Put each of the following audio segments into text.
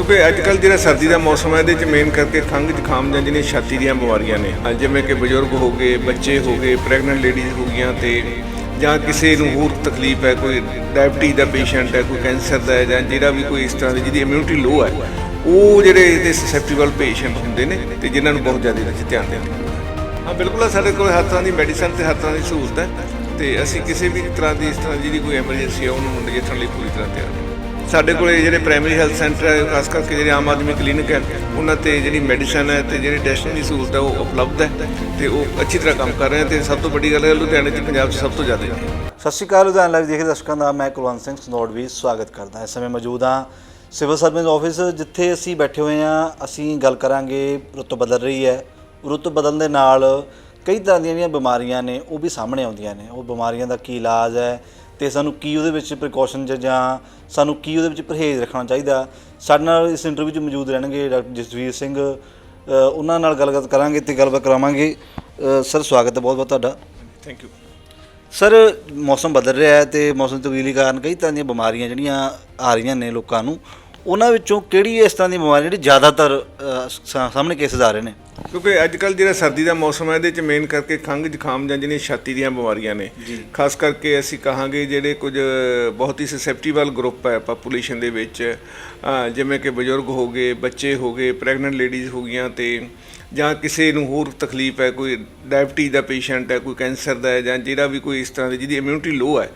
ਕਿਉਂਕਿ ਅੱਜ ਕੱਲ ਜਿਹੜਾ ਸਰਦੀ ਦਾ ਮੌਸਮ ਹੈ, ਇਹਦੇ ਚ ਮੇਨ ਕਰਕੇ ਖੰਘ ਜ਼ੁਕਾਮ ਜਾਂ ਜਿਹੜੀਆਂ ਛਾਤੀ ਦੀਆਂ ਬਿਮਾਰੀਆਂ ਨੇ ਜਿਵੇਂ ਕਿ ਬਜ਼ੁਰਗ ਹੋ ਗਏ, ਬੱਚੇ ਹੋ ਗਏ ਪ੍ਰੈਗਨੈਂਟ ਲੇਡੀਜ਼ ਹੋ ਗਈਆਂ ਤੇ ਜਾਂ ਕਿਸੇ ਨੂੰ ਹੋਰ ਤਕਲੀਫ ਹੈ, ਕੋਈ ਡਾਇਬਟੀਜ਼ ਦਾ ਪੇਸ਼ੈਂਟ ਹੈ, ਕੋਈ ਕੈਂਸਰ ਦਾ ਹੈ, ਜਾਂ ਜਿਹੜਾ ਵੀ ਕੋਈ ਇਸ ਤਰ੍ਹਾਂ ਦੀ ਜਿਹਦੀ ਇਮਿਊਨਿਟੀ ਲੋ ਹੈ, ਉਹ ਜਿਹੜੇ ਇਹਦੇ ਸਸੈਪਟੀਬਲ ਪੇਸ਼ੈਂਟ ਹੁੰਦੇ ਨੇ ਤੇ ਜਿਨ੍ਹਾਂ ਨੂੰ ਬਹੁਤ ਜ਼ਿਆਦਾ ਇਹਦੇ ਧਿਆਨ ਦੇਣ ਹਾਂ, ਬਿਲਕੁਲ ਸਾਡੇ ਕੋਲ ਹਰ ਤਰ੍ਹਾਂ ਦੀ ਮੈਡੀਸਨ ਤੇ ਹਰ ਤਰ੍ਹਾਂ ਦੀ ਸਹੂਲਤ ਹੈ ਤੇ ਅਸੀਂ ਕਿਸੇ ਵੀ ਤਰ੍ਹਾਂ ਦੀ ਇਸ ਤਰ੍ਹਾਂ ਦੀ ਜਿਹੜੀ ਕੋਈ ਐਮਰਜੈਂਸੀ ਹੈ, ਉਹਨੂੰ ਨਜਿੱਠਣ ਲਈ ਪੂਰੀ ਤਰ੍ਹਾਂ ਤਿਆਰ ਹਾਂ ਸਾਡੇ ਕੋਲੇ ਜਿਹੜੇ ਪ੍ਰਾਇਮਰੀ ਹੈਲਥ ਸੈਂਟਰ ਹੈ, ਖਾਸ ਕਰਕੇ ਜਿਹੜੇ ਆਮ ਆਦਮੀ ਕਲੀਨਿਕ ਹੈ, ਉਹਨਾਂ ਤੇ ਜਿਹੜੀ ਮੈਡੀਸਨ ਹੈ ਤੇ ਜਿਹੜੀ ਟੈਸਟਿੰਗ ਦੀ ਸਹੂਲਤ ਹੈ, ਉਹ ਉਪਲਬਧ ਹੈ ਤੇ ਉਹ ਅੱਛੀ ਤਰ੍ਹਾਂ ਕੰਮ ਕਰ ਰਹੇ ਹੈ ਤੇ ਸਭ ਤੋਂ ਵੱਡੀ ਗੱਲ ਹੈ, ਲੁਧਿਆਣੇ ਤੇ ਪੰਜਾਬ 'ਚ ਸਭ ਤੋਂ ਜ਼ਿਆਦਾ ਸਤਿ ਸ਼੍ਰੀ ਅਕਾਲ, ਲੁਧਿਆਣਾ ਲਾਈਵ ਦੇਖਦੇ ਦਰਸ਼ਕਾਂ ਦਾ, ਮੈਂ ਕੁਲਵੰਤ ਸਿੰਘ ਸਨੋਡ ਵੀ ਸਵਾਗਤ ਕਰਦਾ ਇਸ ਸਮੇਂ ਮੌਜੂਦ ਹਾਂ ਸਿਵਲ ਸਰਵਿਸ ਆਫਿਸ, ਜਿੱਥੇ ਅਸੀਂ ਬੈਠੇ ਹੋਏ ਹਾਂ, ਅਸੀਂ ਗੱਲ ਕਰਾਂਗੇ ਰੁੱਤ ਬਦਲ ਰਹੀ ਹੈ। ਰੁੱਤ ਬਦਲਣ ਦੇ ਨਾਲ ਕਈ ਤਰ੍ਹਾਂ ਦੀਆਂ ਜਿਹੜੀਆਂ ਬਿਮਾਰੀਆਂ ਨੇ, ਉਹ ਵੀ ਸਾਹਮਣੇ ਆਉਂਦੀਆਂ ਨੇ। ਉਹ ਬਿਮਾਰੀਆਂ ਦਾ ਕੀ ਇਲਾਜ ਹੈ ਤੇ ਸਾਨੂੰ ਕੀ ਉਹਦੇ ਵਿੱਚ ਪ੍ਰੀਕਾਸ਼ਨ ਜਾਂ ਸਾਨੂੰ ਕੀ ਉਹਦੇ ਵਿੱਚ ਪਰਹੇਜ਼ ਰੱਖਣਾ ਚਾਹੀਦਾ। ਸਾਡੇ ਨਾਲ ਇਸ ਇੰਟਰਵਿਊ 'ਚ ਮੌਜੂਦ ਰਹਿਣਗੇ ਡਾਕਟਰ ਜਸਵੀਰ ਸਿੰਘ। ਉਹਨਾਂ ਨਾਲ ਗੱਲਬਾਤ ਕਰਾਂਗੇ ਤੇ ਗੱਲਬਾਤ ਕਰਾਵਾਂਗੇ। ਸਰ ਸਵਾਗਤ ਹੈ ਬਹੁਤ ਬਹੁਤ ਤੁਹਾਡਾ। ਥੈਂਕ ਯੂ ਸਰ ਮੌਸਮ ਬਦਲ ਰਿਹਾ ਹੈ ਤੇ ਮੌਸਮ ਤਬਦੀਲੀ ਕਾਰਨ ਕਈ ਤਰ੍ਹਾਂ ਦੀਆਂ ਬਿਮਾਰੀਆਂ ਜਿਹੜੀਆਂ ਆ ਰਹੀਆਂ ਨੇ ਲੋਕਾਂ ਨੂੰ। ਉਹਨਾਂ ਵਿੱਚੋਂ ਕਿਹੜੀ ਇਸ ਤਰ੍ਹਾਂ ਦੀ ਬਿਮਾਰੀ ਜਿਹੜੀ ਜ਼ਿਆਦਾਤਰ ਅ, ਸਾ- ਸਾਹਮਣੇ ਕੇਸਸ ਆ ਰਹੇ ਨੇ? ਕਿਉਂਕਿ ਅੱਜ ਕੱਲ ਜਿਹੜਾ ਸਰਦੀ ਦਾ ਮੌਸਮ ਹੈ ਇਹਦੇ ਚ ਮੇਨ ਕਰਕੇ ਖੰਘ ਜ਼ੁਕਾਮ ਜਾਂ ਜਿਹੜੀਆਂ ਛਾਤੀ ਦੀਆਂ ਬਿਮਾਰੀਆਂ ਨੇ। ਖਾਸ ਕਰਕੇ ਅਸੀਂ ਕਹਾਂਗੇ ਜਿਹੜੇ ਕੁਝ ਬਹੁਤ ਹੀ ਸਸੈਪਟੀਬਲ ਗਰੁੱਪ ਹੈ ਪੋਪੂਲੇਸ਼ਨ ਦੇ ਵਿੱਚ ਅਹ ਜਿਵੇਂ ਕਿ ਬਜ਼ੁਰਗ ਹੋ ਗਏ ਬੱਚੇ ਹੋ ਗਏ ਪ੍ਰੈਗਨੈਂਟ ਲੇਡੀਜ਼ ਹੋ ਗਈਆਂ ਤੇ ਜਾਂ ਕਿਸੇ ਨੂੰ ਹੋਰ ਤਕਲੀਫ ਹੈ ਕੋਈ ਡਾਇਬਟੀਜ਼ ਦਾ ਪੇਸ਼ੈਂਟ ਹੈ ਕੋਈ ਕੈਂਸਰ ਦਾ ਹੈ ਜਾਂ ਜਿਹੜਾ ਵੀ ਕੋਈ ਇਸ ਤਰ੍ਹਾਂ ਦੀ ਜਿਹਦੀ ਇਮਿਊਨਿਟੀ ਲੋ ਹੈ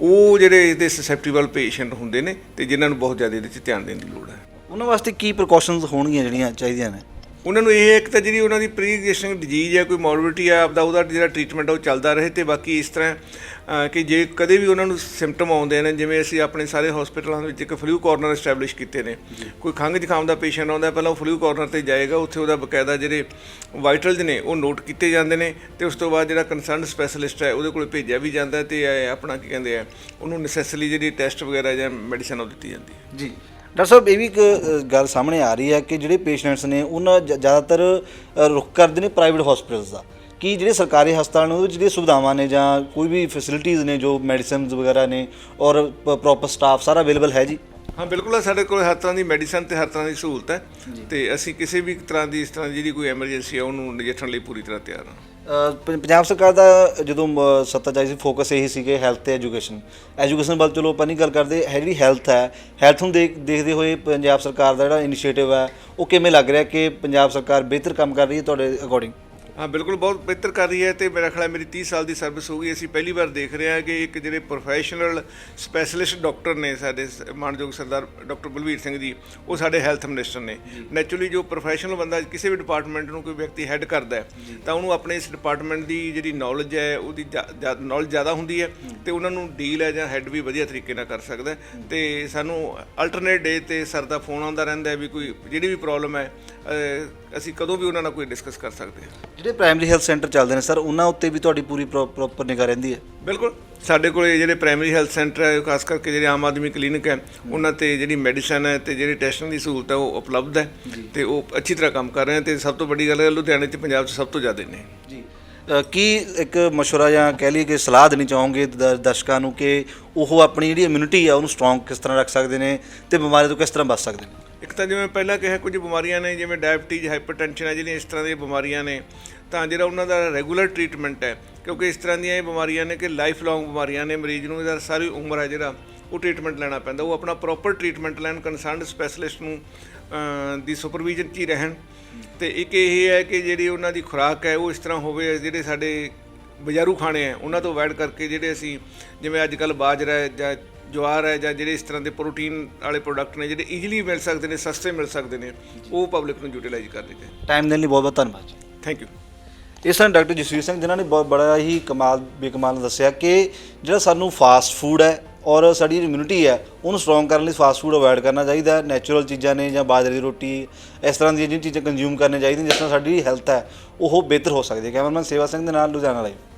ਉਹ ਜਿਹੜੇ ਇਹਦੇ ਸਸੈਪਟੀਬਲ ਪੇਸ਼ੈਂਟ ਹੁੰਦੇ ਨੇ ਤੇ ਜਿਨ੍ਹਾਂ ਨੂੰ ਬਹੁਤ ਜ਼ਿਆਦਾ ਇਹਦੇ 'ਚ ਧਿਆਨ ਦੇਣ ਦੀ ਲੋੜ ਹੈ। ਉਹਨਾਂ ਵਾਸਤੇ ਕੀ ਪ੍ਰੀਕਾਸ਼ਨਸ ਹੋਣਗੀਆਂ ਜਿਹੜੀਆਂ ਚਾਹੀਦੀਆਂ ਨੇ? ਉਹਨਾਂ ਨੂੰ ਇਹ ਇੱਕ ਤਾਂ ਜਿਹੜੀ ਉਹਨਾਂ ਦੀ ਪ੍ਰੀ ਐਗਜ਼ਿਸਟਿੰਗ ਡਿਜੀਜ਼ ਹੈ ਕੋਈ ਮੋਰਬਿਡਿਟੀ ਹੈ ਆਪਦਾ ਉਹਦਾ ਜਿਹੜਾ ਟ੍ਰੀਟਮੈਂਟ ਉਹ ਚੱਲਦਾ ਰਹੇ ਤੇ ਬਾਕੀ ਇਸ ਤਰ੍ਹਾਂ ਕਿ ਜੇ ਕਦੇ ਵੀ ਉਹਨਾਂ ਨੂੰ ਸਿੰਪਟਮ ਆਉਂਦੇ ਨੇ ਜਿਵੇਂ ਅਸੀਂ ਆਪਣੇ ਸਾਰੇ ਹਸਪੀਟਲਾਂ ਵਿੱਚ ਇੱਕ ਫਲੂ ਕਾਰਨਰ ਐਸਟੈਬਲਿਸ਼ ਕੀਤੇ ਨੇ। ਕੋਈ ਖੰਘ ਜ਼ੁਕਾਮ ਦਾ ਪੇਸ਼ੈਂਟ ਆਉਂਦਾ ਪਹਿਲਾਂ ਉਹ ਫਲੂ ਕਾਰਨਰ ਤੇ ਜਾਏਗਾ ਉੱਥੇ ਉਹਦਾ ਬਕਾਇਦਾ ਜਿਹੜੇ ਵਾਈਟਲਸ ਨੇ ਉਹ ਨੋਟ ਕੀਤੇ ਜਾਂਦੇ ਨੇ ਤੇ ਉਸ ਤੋਂ ਬਾਅਦ ਜਿਹੜਾ ਕੰਸਰਨਡ ਸਪੈਸ਼ਲਿਸਟ ਹੈ ਉਹਦੇ ਕੋਲ ਭੇਜਿਆ ਵੀ ਜਾਂਦਾ ਤੇ ਇਹ ਆਪਣਾ ਕੀ ਕਹਿੰਦੇ ਆ ਉਹਨੂੰ ਨੈਸੈਸਰੀ ਜਿਹੜੀ ਟੈਸਟ ਵਗੈਰਾ ਜਾਂ ਮੈਡੀਸਨ ਉਹ ਦਿੱਤੀ ਜਾਂਦੀ ਹੈ। ਜੀ। ਡਾਕਟਰ ਸਾਹਿਬ ਇਹ ਵੀ ਇੱਕ ਅ, ਗੱਲ ਸਾਹਮਣੇ ਆ ਰਹੀ ਹੈ ਕਿ ਜਿਹੜੇ ਪੇਸ਼ੈਂਟਸ ਨੇ ਉਹਨਾਂ ਜ- ਜ਼ਿਆਦਾਤਰ ਅ, ਰੁੱਖ ਕਰਦੇ ਨੇ ਪ੍ਰਾਈਵੇਟ ਹਸਪੀਟਲਸ ਦਾ। ਕੀ ਜਿਹੜੇ ਸਰਕਾਰੀ ਹਸਪਤਾਲ ਨੇ ਉਹਦੇ ਵਿੱਚ ਜਿਹੜੀਆਂ ਸੁਵਿਧਾਵਾਂ ਨੇ ਜਾਂ ਕੋਈ ਵੀ ਫੈਸਿਲਿਟੀਜ਼ ਨੇ ਜੋ ਮੈਡੀਸਿਨਸ ਵਗੈਰਾ ਨੇ ਔਰ ਪ੍ਰੋਪਰ ਸਟਾਫ ਸਾਰਾ ਅਵੇਲੇਬਲ ਹੈ ਜੀ? ਹਾਂ ਬਿਲਕੁਲ ਹੈ, ਸਾਡੇ ਕੋਲ ਹਰ ਤਰ੍ਹਾਂ ਦੀ ਮੈਡੀਸਨ ਤੇ ਹਰ ਤਰ੍ਹਾਂ ਦੀ ਸਹੂਲਤ ਹੈ ਤੇ ਅਸੀਂ ਕਿਸੇ ਵੀ ਤਰ੍ਹਾਂ ਦੀ ਇਸ ਤਰ੍ਹਾਂ ਦੀ ਜਿਹੜੀ ਕੋਈ ਐਮਰਜੈਂਸੀ ਹੈ ਉਹਨੂੰ ਨਜਿੱਠਣ ਲਈ ਪੂਰੀ ਤਰ੍ਹਾਂ ਤਿਆਰ ਹਾਂ। ਪ- ਪੰਜਾਬ ਸਰਕਾਰ ਦਾ ਜਦੋਂ ਮ, ਸੱਤਾ 'ਚ ਆਈ ਸੀ ਫੋਕਸ ਇਹੀ ਸੀਗੇ ਹੈਲਥ ਤੇ ਐਜੂਕੇਸ਼ਨ ਐਜੂਕੇਸ਼ਨ ਵੱਲ ਚਲੋ ਆਪਾਂ ਨਹੀਂ ਗੱਲ ਕਰਦੇ, ਹੈ ਜਿਹੜੀ ਹੈਲਥ ਹੈ ਹੈਲਥ ਨੂੰ ਦੇਖ, ਦੇਖਦੇ ਹੋਏ ਪੰਜਾਬ ਸਰਕਾਰ ਦਾ ਜਿਹੜਾ ਇਨੀਸ਼ੀਏਟਿਵ ਹੈ, ਉਹ ਕਿਵੇਂ ਲੱਗ ਰਿਹਾ ਕਿ ਪੰਜਾਬ ਸਰਕਾਰ ਬਿਹਤਰ ਕੰਮ ਕਰ ਰਹੀ ਹੈ ਤੁਹਾਡੇ ਅਕੋਰਡਿੰਗ ਹਾਂ ਬਿਲਕੁਲ ਬਹੁਤ ਬਿਹਤਰ ਕਰ ਰਹੀ ਹੈ ਤੇ ਮੇਰਾ ਖਿਆਲ ਹੈ ਮੇਰੀ 30 ਸਾਲ ਦੀ ਸਰਵਿਸ ਹੋ ਗਈ ਅਸੀਂ ਪਹਿਲੀ ਵਾਰ ਦੇਖ ਰਹੇ ਹਾਂ ਕਿ ਇੱਕ ਜਿਹੜੇ ਪ੍ਰੋਫੈਸ਼ਨਲ ਸਪੈਸ਼ਲਿਸਟ ਡਾਕਟਰ ਨੇ ਸਾਡੇ ਸ- ਮਾਨਯੋਗ ਸਰਦਾਰ ਡਾਕਟਰ ਬਲਵੀਰ ਸਿੰਘ ਜੀ ਉਹ ਸਾਡੇ ਹੈਲਥ ਮਿਨਿਸਟਰ ਨੇ। ਨੈਚੁਰਲੀ ਜੋ ਪ੍ਰੋਫੈਸ਼ਨਲ ਬੰਦਾ ਕਿਸੇ ਵੀ ਡਿਪਾਰਟਮੈਂਟ ਨੂੰ ਕੋਈ ਵਿਅਕਤੀ ਹੈੱਡ ਕਰਦਾ ਹੈ ਤਾਂ ਉਹਨੂੰ ਆਪਣੇ ਇਸ ਡਿਪਾਰਟਮੈਂਟ ਦੀ ਜਿਹੜੀ ਨੌਲੇਜ ਹੈ ਉਹਦੀ ਨੌਲੇਜ ਜ਼ਿਆਦਾ ਹੁੰਦੀ ਹੈ ਤੇ ਉਹਨਾਂ ਨੂੰ ਡੀਲ ਹੈ ਜਾਂ ਹੈੱਡ ਵੀ ਵਧੀਆ ਤਰੀਕੇ ਨਾਲ ਕਰ ਸਕਦਾ ਹੈ। ਤੇ ਸਾਨੂੰ ਅਲਟਰਨੇਟ ਡੇ ਤੇ ਸਰ ਦਾ ਫੋਨ ਆਉਂਦਾ ਰਹਿੰਦਾ ਹੈ ਵੀ ਕੋਈ ਜਿਹੜੀ ਵੀ ਪ੍ਰੋਬਲਮ ਹੈ ਅਸੀਂ ਕਦੋਂ ਵੀ ਉਹਨਾਂ ਨਾਲ ਕੋਈ ਡਿਸਕਸ ਕਰ ਸਕਦੇ ਹਾਂ। ਜਿਹੜੇ ਪ੍ਰਾਇਮਰੀ ਹੈਲਥ ਸੈਂਟਰ ਚੱਲਦੇ ਨੇ ਸਰ ਉਹਨਾਂ ਉੱਤੇ ਵੀ ਤੁਹਾਡੀ ਪੂਰੀ ਪ੍ਰੋਪਰ ਨਿਗਾਹ ਰਹਿੰਦੀ ਹੈ? ਬਿਲਕੁਲ। ਸਾਡੇ ਕੋਲੇ ਜਿਹੜੇ ਪ੍ਰਾਇਮਰੀ ਹੈਲਥ ਸੈਂਟਰ ਹੈ ਖਾਸ ਕਰਕੇ ਜਿਹੜੇ ਆਮ ਆਦਮੀ ਕਲੀਨਿਕ ਹੈ ਉਹਨਾਂ ਤੇ ਜਿਹੜੀ ਮੈਡੀਸਨ ਹੈ ਤੇ ਜਿਹੜੀ ਟੈਸਟਿੰਗ ਦੀ ਸਹੂਲਤ ਹੈ ਉਹ ਉਪਲਬਧ ਹੈ ਤੇ ਉਹ ਅੱਛੀ ਤਰ੍ਹਾਂ ਕੰਮ ਕਰ ਰਹੇ ਹੈ ਤੇ ਸਭ ਤੋਂ ਵੱਡੀ ਗੱਲ ਹੈ ਲੁਧਿਆਣੇ ਤੇ ਪੰਜਾਬ 'ਚ ਸਭ ਤੋਂ ਜ਼ਿਆਦਾ ਨੇ। ਜੀ। ਕੀ ਇੱਕ ਮਸ਼ਵਰਾ ਜਾਂ ਕਹਿ ਲਈਏ ਕਿ ਸਲਾਹ ਦੇਣੀ ਚਾਹੋਗੇ ਦਰਸ਼ਕਾਂ ਨੂੰ ਕਿ ਉਹ ਆਪਣੀ ਜਿਹੜੀ ਇਮਿਊਨਿਟੀ ਆ ਉਹਨੂੰ ਸਟਰੋਂਗ ਕਿਸ ਤਰ੍ਹਾਂ ਰੱਖ ਸਕਦੇ ਨੇ ਤੇ ਬਿਮਾਰੀ ਤੋਂ ਕਿਸ ਤਰ੍ਹਾਂ ਬਚ ਸਕਦੇ ਨੇ? ਇੱਕ ਤਾਂ ਜਿਵੇਂ ਪਹਿਲਾਂ ਕਿਹਾ ਕੁਝ ਬਿਮਾਰੀਆਂ ਨੇ ਜਿਵੇਂ ਡਾਇਬਟੀਜ਼ ਹਾਈਪਰਟੈਂਸ਼ਨ ਹੈ ਜਿਹੜੀਆਂ ਇਸ ਤਰ੍ਹਾਂ ਦੀਆਂ ਬਿਮਾਰੀਆਂ ਨੇ ਤਾਂ ਜਿਹੜਾ ਉਹਨਾਂ ਦਾ ਰੈਗੂਲਰ ਟ੍ਰੀਟਮੈਂਟ ਹੈ ਕਿਉਂਕਿ ਇਸ ਤਰ੍ਹਾਂ ਦੀਆਂ ਇਹ ਬਿਮਾਰੀਆਂ ਨੇ ਕਿ ਲਾਈਫ ਲੌਂਗ ਬਿਮਾਰੀਆਂ ਨੇ ਮਰੀਜ਼ ਨੂੰ ਇਹਦਾ ਸਾਰੀ ਉਮਰ ਹੈ ਜਿਹੜਾ ਉਹ ਟ੍ਰੀਟਮੈਂਟ ਲੈਣਾ ਪੈਂਦਾ ਉਹ ਆਪਣਾ ਪ੍ਰੋਪਰ ਟ੍ਰੀਟਮੈਂਟ ਲੈਣ ਕੰਸਰਨਡ ਸਪੈਸ਼ਲਿਸਟ ਨੂੰ ਦੀ ਸੁਪਰਵਿਜ਼ਨ 'ਚ ਹੀ ਰਹਿਣ। ਤੇ ਇੱਕ ਇਹ ਹੈ ਕਿ ਜਿਹੜੀ ਉਹਨਾਂ ਦੀ ਖੁਰਾਕ ਹੈ ਉਹ ਇਸ ਤਰ੍ਹਾਂ ਹੋਵੇ ਜਿਹੜੇ ਸਾਡੇ ਬਜ਼ਾਰੂ ਖਾਣੇ ਆ ਉਹਨਾਂ ਤੋਂ ਅਵੋਇਡ ਕਰਕੇ ਜਿਹੜੇ ਅਸੀਂ ਜਿਵੇਂ ਅੱਜ ਕੱਲ ਬਾਜਰਾ ਹੈ ਜਾਂ ਜਵਾਰ ਹੈ ਜਾਂ ਜਿਹੜੇ ਇਸ ਤਰ੍ਹਾਂ ਦੇ ਪ੍ਰੋਟੀਨ ਵਾਲੇ ਪ੍ਰੋਡਕਟ ਨੇ ਜਿਹੜੇ ਈਜ਼ੀਲੀ ਮਿਲ ਸਕਦੇ ਨੇ ਸਸਤੇ ਮਿਲ ਸਕਦੇ ਨੇ ਉਹ ਪਬਲਿਕ ਨੂੰ ਯੂਟਿਲਾਈਜ਼ ਕਰਨੇ ਚਾਹੀਦੇ ਟਾਈਮ ਦੇਣ ਲਈ ਬਹੁਤ ਬਹੁਤ ਧੰਨਵਾਦ ਜੀ। ਥੈਂਕ ਯੂ ਇਸ ਤਰ੍ਹਾਂ ਡਾਕਟਰ ਜਸਵੀਰ ਸਿੰਘ, ਜਿਨ੍ਹਾਂ ਨੇ ਬਹੁਤ ਬੜਾ ਹੀ ਕਮਾਲ, ਬੇਕਮਾਲ ਦੱਸਿਆ ਕਿ ਜਿਹੜਾ ਸਾਨੂੰ ਫਾਸਟ ਫੂਡ ਹੈ ਔਰ ਸਾਡੀ ਇਮਿਊਨਿਟੀ ਹੈ, ਉਹਨੂੰ ਸਟਰੋਂਗ ਕਰਨ ਲਈ ਫਾਸਟ ਫੂਡ ਅਵੋਇਡ ਕਰਨਾ ਚਾਹੀਦਾ ਹੈ। ਨੈਚੁਰਲ ਚੀਜ਼ਾਂ ਨੇ ਜਾਂ ਬਾਜਰੇ ਦੀ ਰੋਟੀ, ਇਸ ਤਰ੍ਹਾਂ ਦੀਆਂ ਜਿਹੜੀਆਂ ਚੀਜ਼ਾਂ ਕੰਜ਼ਿਊਮ ਕਰਨੀਆਂ ਚਾਹੀਦੀਆਂ, ਜਿਸ ਨਾਲ ਸਾਡੀ ਹੈਲਥ ਹੈ, ਉਹ ਬਿਹਤਰ ਹੋ ਸਕਦੀ ਹੈ। ਕੈਮਰਾਮੈਨ ਸੇਵਾ ਸਿੰਘ ਦੇ ਨਾਲ, ਲੁਧਿਆਣਾ ਲਾਈਵ